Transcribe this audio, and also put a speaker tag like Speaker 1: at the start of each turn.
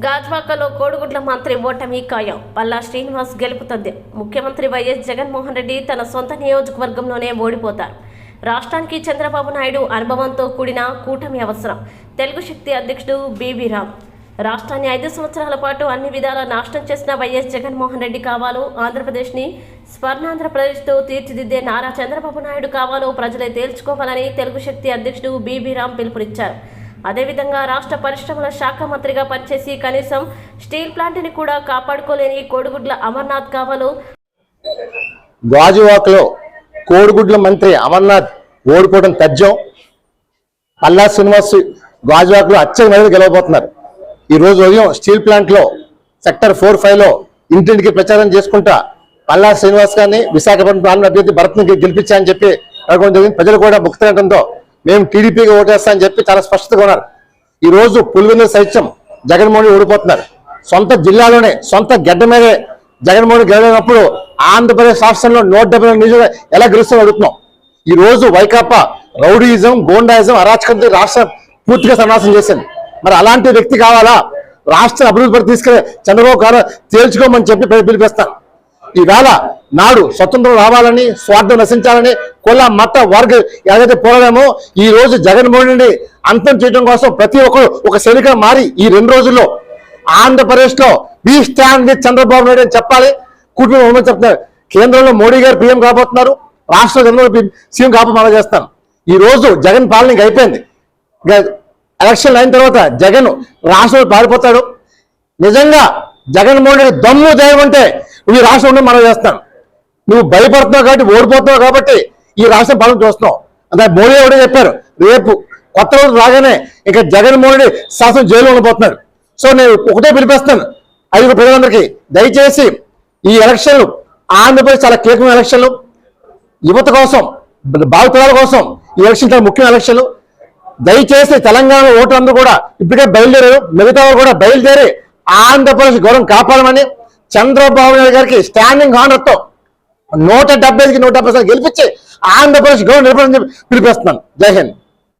Speaker 1: గాజ్వాకలో కోడిగుడ్ల మంత్రి ఓటమి ఖాయం. పల్లా శ్రీనివాస్ గెలుపుతుంది. ముఖ్యమంత్రి వైఎస్ జగన్మోహన్ రెడ్డి తన సొంత నియోజకవర్గంలోనే ఓడిపోతారు. రాష్ట్రానికి చంద్రబాబు నాయుడు అనుభవంతో కూడిన కూటమి అవసరం. తెలుగు శక్తి అధ్యక్షుడు బీబీ రామ్. రాష్ట్రాన్ని ఐదు సంవత్సరాల పాటు అన్ని విధాల నాశనం చేసిన వైఎస్ జగన్మోహన్ రెడ్డి కావాలో ఆంధ్రప్రదేశ్ని స్వర్ణాంధ్రప్రదేశ్తో తీర్చిదిద్దే నారా చంద్రబాబు నాయుడు కావాలో ప్రజలే తేల్చుకోవాలని తెలుగు శక్తి అధ్యక్షుడు బీబీ రామ్ పిలుపునిచ్చారు. అదేవిధంగా రాష్ట్ర పరిశ్రమల శాఖ మంత్రిగా పనిచేసి కనీసం స్టీల్ ప్లాంట్ని కూడా కాపాడుకోలేని కోడిగుడ్ల అమర్నాథ్ కావలు.
Speaker 2: గాజువాకలో కోడిగుడ్ల మంత్రి అమర్నాథ్ ఓడిపోవడం తథ్యం. పల్లా శ్రీనివాస్ గాజువాకలో అచ్చం మీద గెలవబోతున్నారు. ఈ రోజు ఉదయం స్టీల్ ప్లాంట్లో సెక్టర్ ఫోర్ ఫైవ్లో ఇంటింటికి ప్రచారం చేసుకుంటా పల్లా శ్రీనివాస్ గారిని విశాఖపట్నం ప్రాంత అభ్యర్థి భరత్ని గెలిపించాయని చెప్పి అనుకోవడం జరిగింది. ప్రజలు కూడా ముక్తగంటంతో మేము టీడీపీకి ఓటేస్తామని చెప్పి చాలా స్పష్టతగా ఉన్నారు. ఈరోజు రోజు పులివెందుల సైత్యం జగన్మోహన్ ఓడిపోతున్నారు. సొంత జిల్లాలోనే సొంత గడ్డ మీదే జగన్మోహన్ గెలవనప్పుడు ఆంధ్రప్రదేశ్ రాష్ట్రంలో నూట డెబ్బై నాలుగు ఎలా గెలుస్తామని అడుగుతున్నాం. ఈ రోజు వైకాపా రౌడీయిజం గోండాయిజం అరాచకంతో రాష్ట్రం పూర్తిగా సన్నాసం చేసింది. మరి అలాంటి వ్యక్తి కావాలా? రాష్ట్ర అభివృద్ధి పడి చంద్రబాబు గారు తేల్చుకోమని చెప్పి పిలిపిస్తాను ఈవేళ నాడు స్వతంత్రం రావాలని స్వార్థం నశించాలని కుల మత వర్గ ఏదైతే పోరాడమో ఈ రోజు జగన్మోహన్ రెడ్డి అంతం చేయడం కోసం ప్రతి ఒక్కరు ఒక శనిగా మారి ఈ రెండు రోజుల్లో ఆంధ్రప్రదేశ్లో be stand with Chandrababu Naidu అని చెప్పాలి. కుటుంబం చెప్తున్నారు. కేంద్రంలో మోడీ గారు పీఎం కాబోతున్నారు. రాష్ట్ర చంద్రబాబు సీఎం కాబోతున్నారు చేస్తాను ఈ రోజు జగన్ పాలన అయిపోయింది. ఎలక్షన్ అయిన తర్వాత జగన్ రాష్ట్రంలో పారిపోతాడు. నిజంగా జగన్మోహన్ రెడ్డి దమ్ము చేయమంటే నువ్వు రాష్ట్రంలో మనం చేస్తాను. నువ్వు భయపడుతున్నావు కాబట్టి ఓడిపోతున్నావు కాబట్టి ఈ రాష్ట్రం పాలన చూస్తున్నాం. అంటే మోడీ కూడా చెప్పారు. రేపు కొత్త రోజు రాగానే ఇక జగన్మోహన్ రెడ్డి శాసనం జైల్లో ఉండిపోతున్నాడు సో నేను ఒకటే పిలిపిస్తాను ఐదు ప్రజలందరికీ దయచేసి ఈ ఎలక్షన్లు ఆంధ్రప్రదేశ్ చాలా కీలకమైన ఎలక్షన్లు యువత కోసం బాధితుల కోసం ఈ ఎలక్షన్ చాలా ముఖ్యమైన ఎలక్షన్లు దయచేసి తెలంగాణ ఓటర్లందరూ కూడా ఇప్పటికే బయలుదేరారు. మిగతా వాళ్ళు కూడా బయలుదేరి ఆంధ్రప్రదేశ్ గౌరవం కాపాడమని చంద్రబాబు నాయుడు గారికి స్టాండింగ్ హానర్తో నూట డెబ్బైకి నూట డెబ్బై గెలిపించి ఆంధ్రప్రదేశ్ గౌరవం నిలబడని చెప్పి పిలిపిస్తున్నాను. జై హింద్.